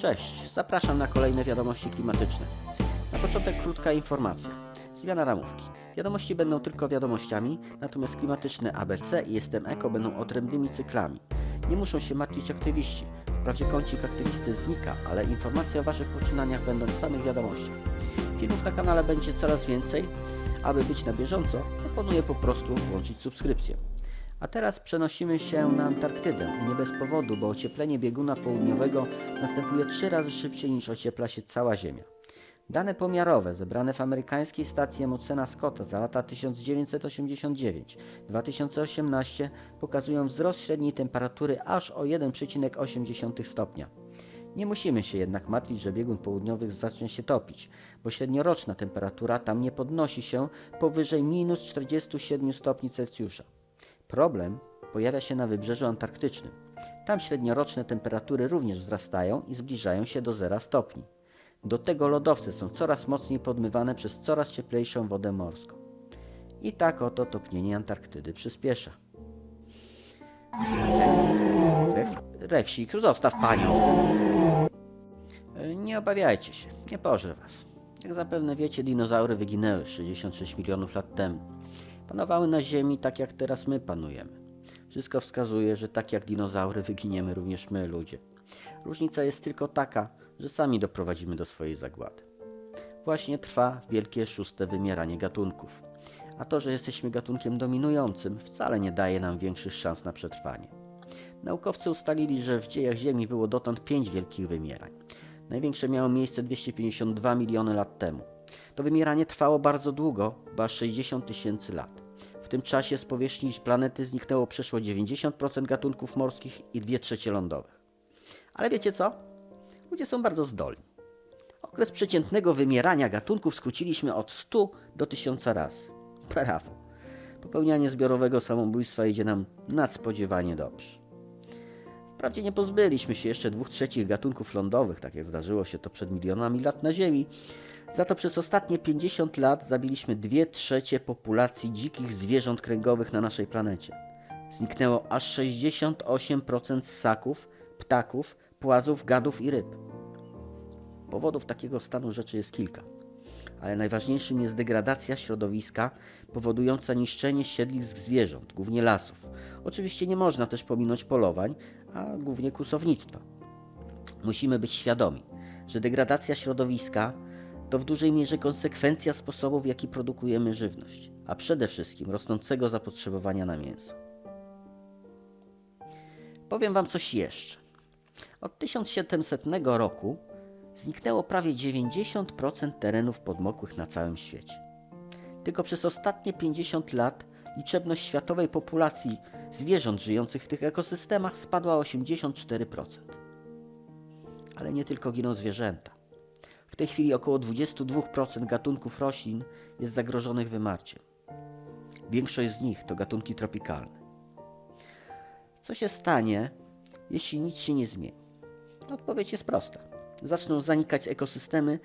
Cześć, zapraszam na kolejne wiadomości klimatyczne. Na początek krótka informacja. Zmiana ramówki. Wiadomości będą tylko wiadomościami, natomiast klimatyczne ABC i Jestem Eko będą odrębnymi cyklami. Nie muszą się martwić aktywiści. Wprawdzie kącik aktywisty znika, ale informacje o Waszych poczynaniach będą w samych wiadomościach. Filmów na kanale będzie coraz więcej. Aby być na bieżąco, proponuję po prostu włączyć subskrypcję. A teraz przenosimy się na Antarktydę i nie bez powodu, bo ocieplenie bieguna południowego następuje trzy razy szybciej niż ociepla się cała Ziemia. Dane pomiarowe zebrane w amerykańskiej stacji Emucena Scotta za lata 1989-2018 pokazują wzrost średniej temperatury aż o 1,8 stopnia. Nie musimy się jednak martwić, że biegun południowy zacznie się topić, bo średnioroczna temperatura tam nie podnosi się powyżej minus 47 stopni Celsjusza. Problem pojawia się na wybrzeżu antarktycznym. Tam średnioroczne temperatury również wzrastają i zbliżają się do 0 stopni. Do tego lodowce są coraz mocniej podmywane przez coraz cieplejszą wodę morską. I tak oto topnienie Antarktydy przyspiesza. Reksik, zostaw panią! Nie obawiajcie się, nie pożre was. Jak zapewne wiecie, dinozaury wyginęły 66 milionów lat temu. Panowały na Ziemi tak jak teraz my panujemy. Wszystko wskazuje, że tak jak dinozaury wyginiemy również my, ludzie. Różnica jest tylko taka, że sami doprowadzimy do swojej zagłady. Właśnie trwa wielkie szóste wymieranie gatunków. A to, że jesteśmy gatunkiem dominującym, wcale nie daje nam większych szans na przetrwanie. Naukowcy ustalili, że w dziejach Ziemi było dotąd pięć wielkich wymierań. Największe miało miejsce 252 miliony lat temu. To wymieranie trwało bardzo długo, bo aż 60 tysięcy lat. W tym czasie z powierzchni planety zniknęło przeszło 90% gatunków morskich i 2 trzecie lądowych. Ale wiecie co? Ludzie są bardzo zdolni. Okres przeciętnego wymierania gatunków skróciliśmy od 100 do 1000 razy. Brawo. Popełnianie zbiorowego samobójstwa idzie nam nadspodziewanie dobrze. Wprawdzie nie pozbyliśmy się jeszcze dwóch trzecich gatunków lądowych, tak jak zdarzyło się to przed milionami lat na Ziemi. Za to przez ostatnie 50 lat zabiliśmy dwie trzecie populacji dzikich zwierząt kręgowych na naszej planecie. Zniknęło aż 68% ssaków, ptaków, płazów, gadów i ryb. Powodów takiego stanu rzeczy jest kilka, ale najważniejszym jest degradacja środowiska powodująca niszczenie siedlisk zwierząt, głównie lasów. Oczywiście nie można też pominąć polowań, a głównie kłusownictwa. Musimy być świadomi, że degradacja środowiska to w dużej mierze konsekwencja sposobu, w jaki produkujemy żywność, a przede wszystkim rosnącego zapotrzebowania na mięso. Powiem Wam coś jeszcze. Od 1700 roku zniknęło prawie 90% terenów podmokłych na całym świecie. Tylko przez ostatnie 50 lat liczebność światowej populacji zwierząt żyjących w tych ekosystemach spadła o 84%. Ale nie tylko giną zwierzęta. W tej chwili około 22% gatunków roślin jest zagrożonych wymarciem. Większość z nich to gatunki tropikalne. Co się stanie, jeśli nic się nie zmieni? Odpowiedź jest prosta. Zaczną zanikać ekosystemy,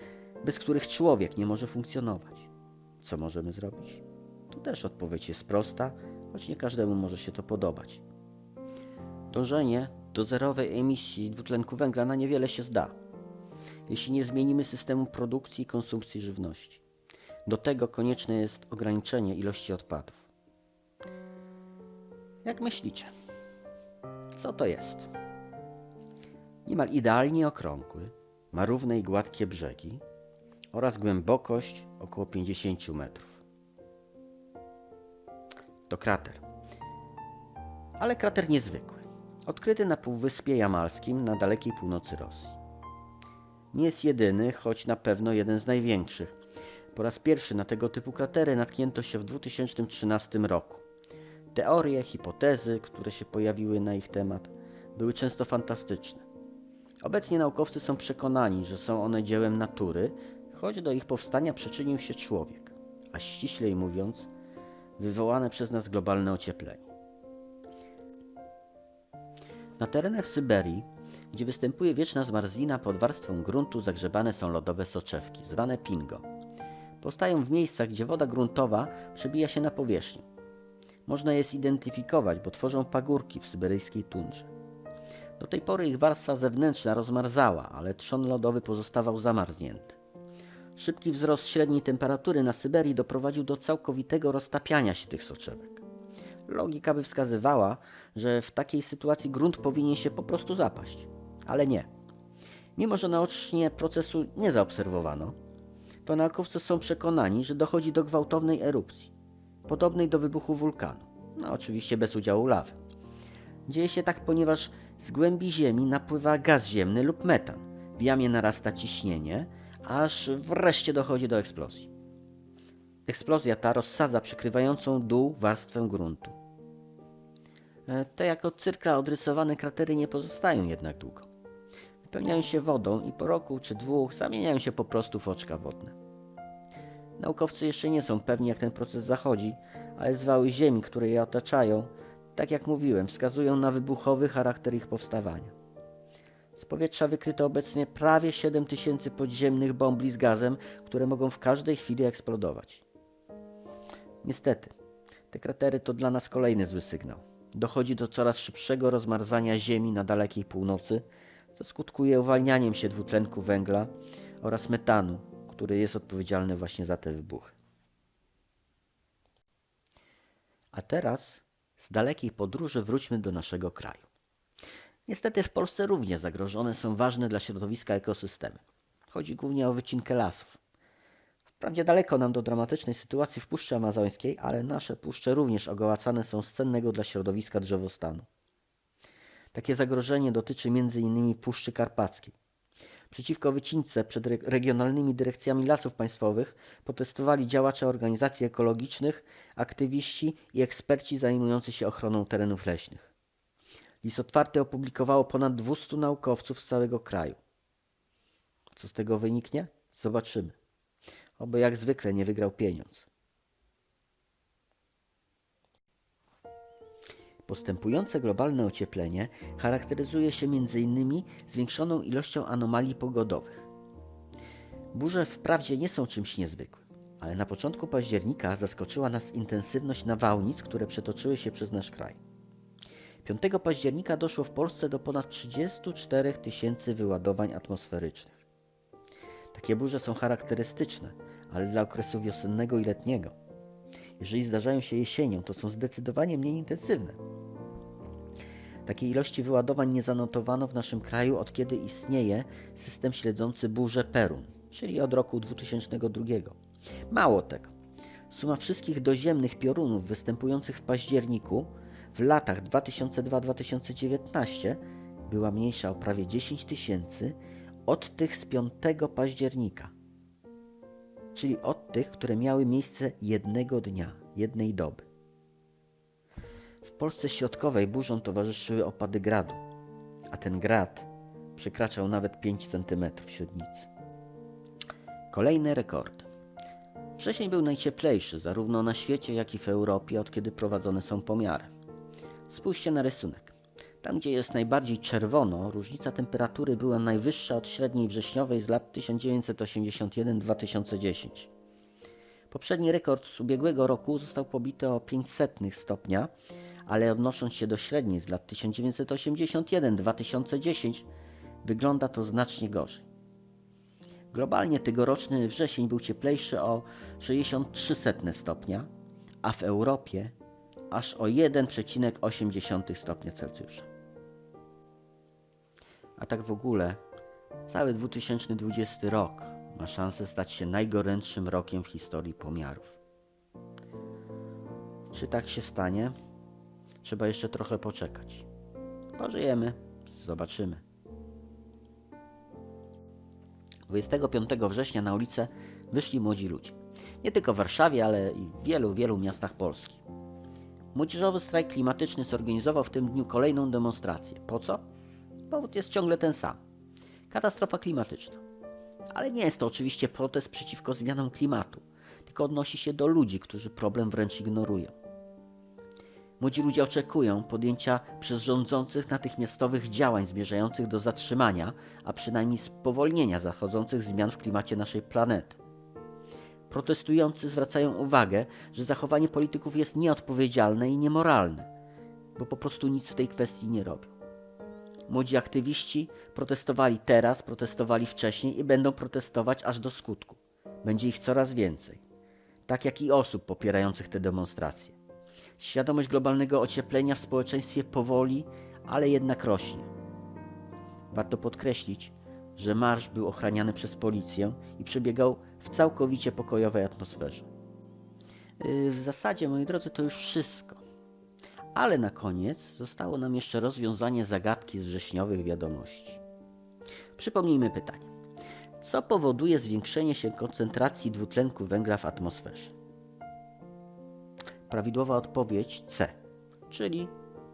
bez których człowiek nie może funkcjonować. Co możemy zrobić? Tu też odpowiedź jest prosta, choć nie każdemu może się to podobać. Dążenie do zerowej emisji dwutlenku węgla na niewiele się zda, jeśli nie zmienimy systemu produkcji i konsumpcji żywności. Do tego konieczne jest ograniczenie ilości odpadów. Jak myślicie? Co to jest? Niemal idealnie okrągły, ma równe i gładkie brzegi oraz głębokość około 50 metrów. To krater. Ale krater niezwykły. Odkryty na Półwyspie Jamalskim na dalekiej północy Rosji. Nie jest jedyny, choć na pewno jeden z największych. Po raz pierwszy na tego typu kratery natknięto się w 2013 roku. Teorie, hipotezy, które się pojawiły na ich temat, były często fantastyczne. Obecnie naukowcy są przekonani, że są one dziełem natury, choć do ich powstania przyczynił się człowiek, a ściślej mówiąc, wywołane przez nas globalne ocieplenie. Na terenach Syberii, gdzie występuje wieczna zmarzlina pod warstwą gruntu, zagrzebane są lodowe soczewki, zwane pingo. Powstają w miejscach, gdzie woda gruntowa przebija się na powierzchnię. Można je zidentyfikować, bo tworzą pagórki w syberyjskiej tundrze. Do tej pory ich warstwa zewnętrzna rozmarzała, ale trzon lodowy pozostawał zamarznięty. Szybki wzrost średniej temperatury na Syberii doprowadził do całkowitego roztapiania się tych soczewek. Logika by wskazywała, że w takiej sytuacji grunt powinien się po prostu zapaść, ale nie. Mimo, że naocznie procesu nie zaobserwowano, to naukowcy są przekonani, że dochodzi do gwałtownej erupcji, podobnej do wybuchu wulkanu, no oczywiście bez udziału lawy. Dzieje się tak, ponieważ z głębi Ziemi napływa gaz ziemny lub metan. W jamie narasta ciśnienie, aż wreszcie dochodzi do eksplozji. Eksplozja ta rozsadza przykrywającą dół warstwę gruntu. E, Te jako cyrkla odrysowane kratery nie pozostają jednak długo. Wypełniają się wodą i po roku czy dwóch zamieniają się po prostu w oczka wodne. Naukowcy jeszcze nie są pewni, jak ten proces zachodzi, ale zwały Ziemi, które je otaczają, tak jak mówiłem, wskazują na wybuchowy charakter ich powstawania. Z powietrza wykryto obecnie prawie 7 tysięcy podziemnych bombli z gazem, które mogą w każdej chwili eksplodować. Niestety, te kratery to dla nas kolejny zły sygnał. Dochodzi do coraz szybszego rozmarzania Ziemi na dalekiej północy, co skutkuje uwalnianiem się dwutlenku węgla oraz metanu, który jest odpowiedzialny właśnie za te wybuchy. A teraz z dalekiej podróży wróćmy do naszego kraju. Niestety w Polsce również zagrożone są ważne dla środowiska ekosystemy. Chodzi głównie o wycinkę lasów. Wprawdzie daleko nam do dramatycznej sytuacji w Puszczy Amazońskiej, ale nasze puszcze również ogołacane są z cennego dla środowiska drzewostanu. Takie zagrożenie dotyczy m.in. Puszczy Karpackiej. Przeciwko wycince przed re- regionalnymi dyrekcjami lasów państwowych protestowali działacze organizacji ekologicznych, aktywiści i eksperci zajmujący się ochroną terenów leśnych. List otwarty opublikowało ponad 200 naukowców z całego kraju. Co z tego wyniknie? Zobaczymy. Oby jak zwykle nie wygrał pieniądz. Postępujące globalne ocieplenie charakteryzuje się m.in. zwiększoną ilością anomalii pogodowych. Burze wprawdzie nie są czymś niezwykłym, ale na początku października zaskoczyła nas intensywność nawałnic, które przetoczyły się przez nasz kraj. 5 października doszło w Polsce do ponad 34 tysięcy wyładowań atmosferycznych. Takie burze są charakterystyczne, ale dla okresu wiosennego i letniego. Jeżeli zdarzają się jesienią, to są zdecydowanie mniej intensywne. Takiej ilości wyładowań nie zanotowano w naszym kraju od kiedy istnieje system śledzący burze Perun, czyli od roku 2002. Mało tego, suma wszystkich doziemnych piorunów występujących w październiku w latach 2002-2019 była mniejsza o prawie 10 tysięcy od tych z 5 października, czyli od tych, które miały miejsce jednego dnia, jednej doby. W Polsce Środkowej burzom towarzyszyły opady gradu, a ten grad przekraczał nawet 5 cm średnicy. Kolejne rekordy. Wrzesień był najcieplejszy zarówno na świecie, jak i w Europie, od kiedy prowadzone są pomiary. Spójrzcie na rysunek. Tam, gdzie jest najbardziej czerwono, różnica temperatury była najwyższa od średniej wrześniowej z lat 1981-2010. Poprzedni rekord z ubiegłego roku został pobity o 500 stopnia, ale odnosząc się do średniej z lat 1981-2010, wygląda to znacznie gorzej. Globalnie tegoroczny wrzesień był cieplejszy o 63 stopnia, a w Europie aż o 1,8 stopnia Celsjusza. A tak w ogóle, cały 2020 rok ma szansę stać się najgorętszym rokiem w historii pomiarów. Czy tak się stanie? Trzeba jeszcze trochę poczekać. Pożyjemy, zobaczymy. 25 września na ulicę wyszli młodzi ludzie. Nie tylko w Warszawie, ale i w wielu, wielu miastach Polski. Młodzieżowy strajk klimatyczny zorganizował w tym dniu kolejną demonstrację. Po co? Powód jest ciągle ten sam. Katastrofa klimatyczna. Ale nie jest to oczywiście protest przeciwko zmianom klimatu, tylko odnosi się do ludzi, którzy problem wręcz ignorują. Młodzi ludzie oczekują podjęcia przez rządzących natychmiastowych działań zmierzających do zatrzymania, a przynajmniej spowolnienia zachodzących zmian w klimacie naszej planety. Protestujący zwracają uwagę, że zachowanie polityków jest nieodpowiedzialne i niemoralne, bo po prostu nic w tej kwestii nie robią. Młodzi aktywiści protestowali teraz, protestowali wcześniej i będą protestować aż do skutku. Będzie ich coraz więcej. Tak jak i osób popierających te demonstracje. Świadomość globalnego ocieplenia w społeczeństwie powoli, ale jednak rośnie. Warto podkreślić, że marsz był ochraniany przez policję i przebiegał w całkowicie pokojowej atmosferze. Yy, W zasadzie, moi drodzy, to już wszystko. Ale na koniec zostało nam jeszcze rozwiązanie zagadki z wrześniowych wiadomości. Przypomnijmy pytanie. Co powoduje zwiększenie się koncentracji dwutlenku węgla w atmosferze? Prawidłowa odpowiedź C, czyli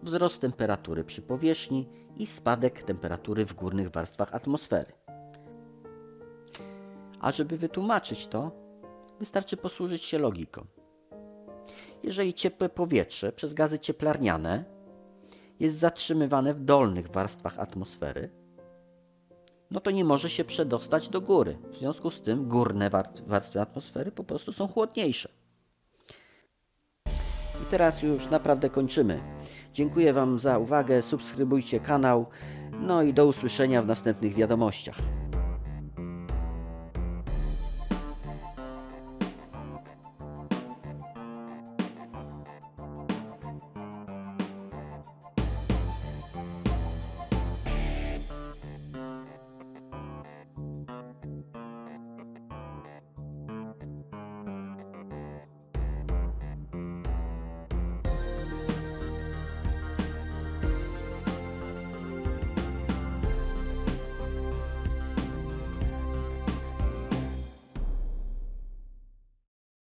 wzrost temperatury przy powierzchni i spadek temperatury w górnych warstwach atmosfery. A żeby wytłumaczyć to, wystarczy posłużyć się logiką. Jeżeli ciepłe powietrze przez gazy cieplarniane jest zatrzymywane w dolnych warstwach atmosfery, no to nie może się przedostać do góry. W związku z tym górne war- warstwy atmosfery po prostu są chłodniejsze. I teraz już naprawdę kończymy. Dziękuję Wam za uwagę, subskrybujcie kanał, no i do usłyszenia w następnych wiadomościach.